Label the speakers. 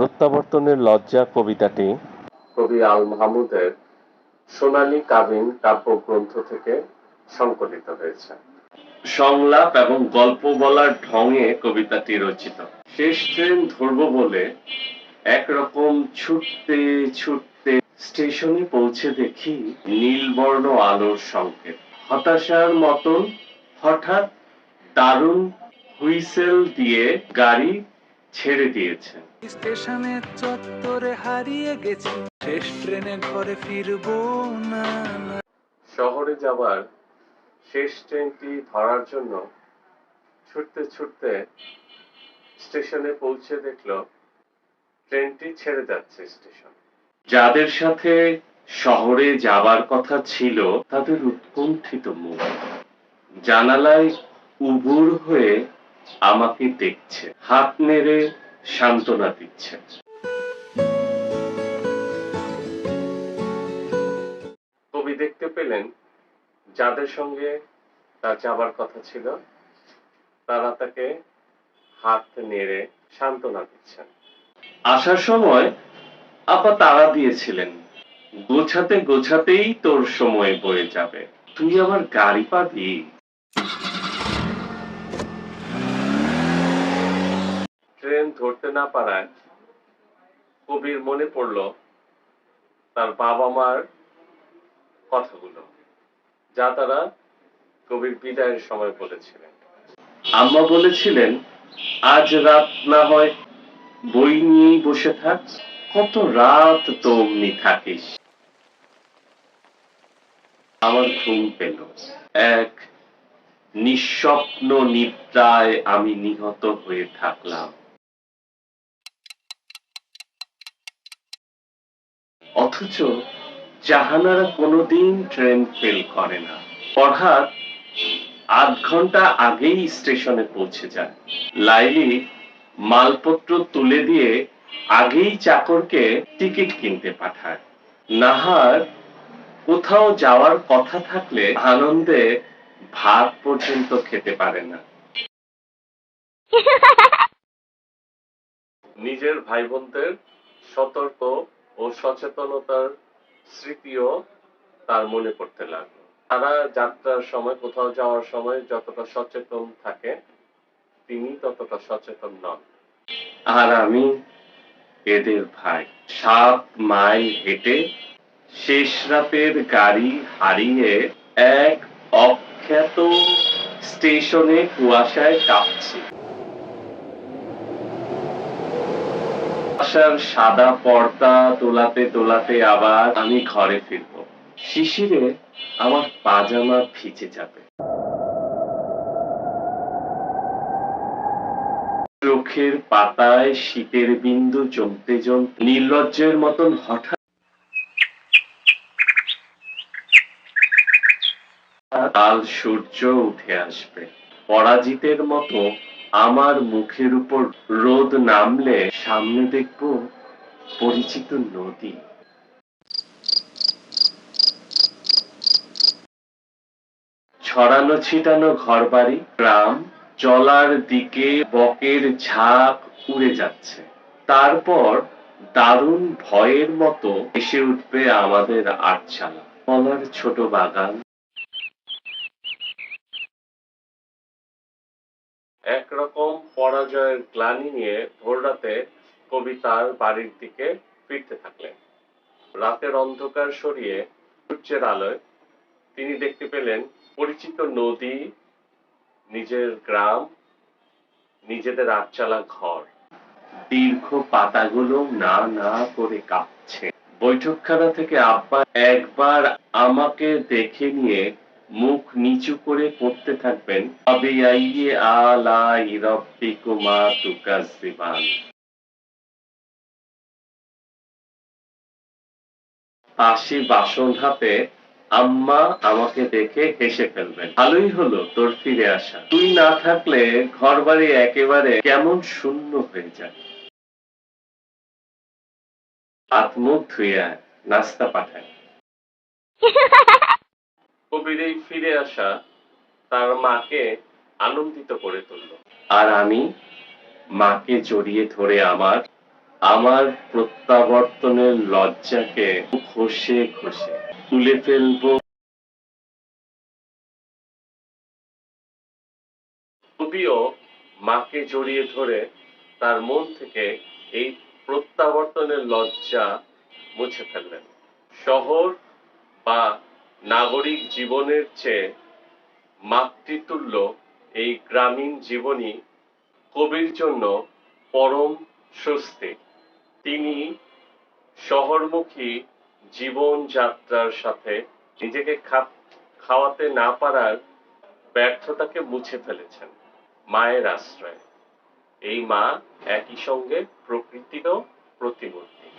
Speaker 1: প্রত্যাবর্তনের লজ্জা কবিতাটি। কবি আল মাহমুদের সোনালী কাবিন কাব্যগ্রন্থ থেকে সংকলিত হয়েছে। সংলাপ এবং গল্প বলার ঢঙে কবিতাটি রচিত। শেষ ট্রেন ধরবো বলে একরকম ছুটতে ছুটতে স্টেশনে পৌঁছে দেখি নীলবর্ণ আলোর সংকেত। হতাশার মতন হঠাৎ দারুণ হুইসেল দিয়ে গাড়ি ছেড়ে দিয়েছে।
Speaker 2: স্টেশনের চত্বরে হারিয়ে গেছি। শেষ ট্রেনে ঘরে ফিরবো না না।
Speaker 1: শহরে যাবার শেষ ট্রেনটি ধরার জন্য ছুটতে ছুটতে স্টেশনে পৌঁছে দেখল ট্রেনটি ছেড়ে যাচ্ছে স্টেশন। যাদের সাথে শহরে যাবার কথা ছিল তাদের উৎকণ্ঠিত মুখ। জানালায় উবুর হয়ে আমাকে দেখছে। হাত নেড়ে সান্ত্বনা দিচ্ছে। কবি দেখতে পেলেন, যাদের সঙ্গে তার যাবার কথা ছিল, তারা তাকে হাত নেড়ে সান্ত্বনা দিচ্ছেন। আসার সময় আপা তারা দিয়েছিলেন, গোছাতে গোছাতেই তোর সময় বয়ে যাবে। তুই আমার গাড়ি পাবি ট্রেন ধরতে না পারায় কবির মনে পড়ল তার বাবা মার কথাগুলো, যা তারা কবির বিদায়ের সময় বলেছিলেন। আম্মা বলেছিলেন, আজ রাত না হয় বই নিয়েই বসে থাক, কত রাত তো অমনি থাকিস? আমার ঘুম পেল। এক নিঃস্বপ্ন নিদ্রায় আমি নিহত হয়ে থাকলাম। অথচ জাহানারা কোনোদিন ট্রেন ফেল করে না। অর্থাৎ আধ ঘণ্টা আগেই স্টেশনে পৌঁছে যায়। লাইলি মালপত্র তুলে দিয়ে আগেই চাকরকে টিকিট কিনতে পাঠায়। নাহার কোথাও যাওয়ার কথা থাকলে আনন্দে ভাত পর্যন্ত খেতে পারে না। নিজের ভাই বোনদের সতর্ক ও সচেতনতার স্মৃতিও তার মনে পড়তে লাগল। তারা যাত্রার সময়, কোথাও যাওয়ার সময় যতটা সচেতন থাকে, তিনি ততটা সচেতন নন। আর আমি এদের ভাই। সাত মাইল হেঁটে শেষ রাতের গাড়ি হারিয়ে এক অখ্যাত স্টেশনে কুয়াশায় কাঁপছি। আশার সাদা পর্দা তোলাতে তোলাতে আবার আমি ঘরে ফিরব। শিশিরে আমার পাজামা ভিজে যাবে। চোখের পাতায় শীতের বিন্দু জমতে জমতে নির্লজ্জের মতন হঠাৎ কাল সূর্য উঠে আসবে। পরাজিতের মতো আমার মুখের উপর রোদ নামলে সামনে দেখব পরিচিত নদী। ছড়ানো ছিটানো ঘরবাড়ি, গ্রাম জলার দিকে বকের ঝাঁক উড়ে যাচ্ছে। তারপর দারুণ ভয়ের মতো এসে উঠবে আমাদের আটচালা কলার ছোট বাগান একরকম পরাজয়ের গ্লানি নিয়ে ভোররাতে কবি তার বাড়ির দিকে ফিরতে থাকলেন। রাতের অন্ধকার সরিয়ে সূর্যের আলোয় তিনি দেখতে পেলেন পরিচিত নদী, নিজের গ্রাম, নিজেদের আটচালা ঘর। দীর্ঘ পাতাগুলো না না করে কাঁপছে। বৈঠকখানা থেকে আব্বা একবার আমাকে দেখে নিয়ে মুখ নিচু করে পড়তে থাকবেন। তবে পাশে বাসন হাতে আম্মা আমাকে দেখে হেসে ফেলবেন। ভালোই হলো তোর ফিরে আসা। তুই না থাকলে ঘর বাড়ি একেবারে কেমন শূন্য হয়ে যায়। হাত মুখ ধুয়ে নাস্তা পাঠায়। কবির এই ফিরে আসা তার মাকে আনন্দিত করে তুলল। আর আমি মাকে জড়িয়ে ধরে আমার আমার প্রত্যাবর্তনের লজ্জাকে ঘষে ঘষে তুলে ফেলব। কবিও মাকে জড়িয়ে ধরে তার মন থেকে এই প্রত্যাবর্তনের লজ্জা মুছে ফেললেন। শহর বা নাগরিক জীবনের চেয়ে মাতৃতুল্য এই গ্রামীণ জীবনই কবির জন্য পরম স্বস্তি। তিনি শহরমুখী জীবনযাত্রার সাথে নিজেকে খাপ খাওয়াতে না পারার ব্যর্থতাকে মুছে ফেলেছেন মায়ের আশ্রয়ে। এই মা একই সঙ্গে প্রকৃতিরও প্রতিমূর্তি।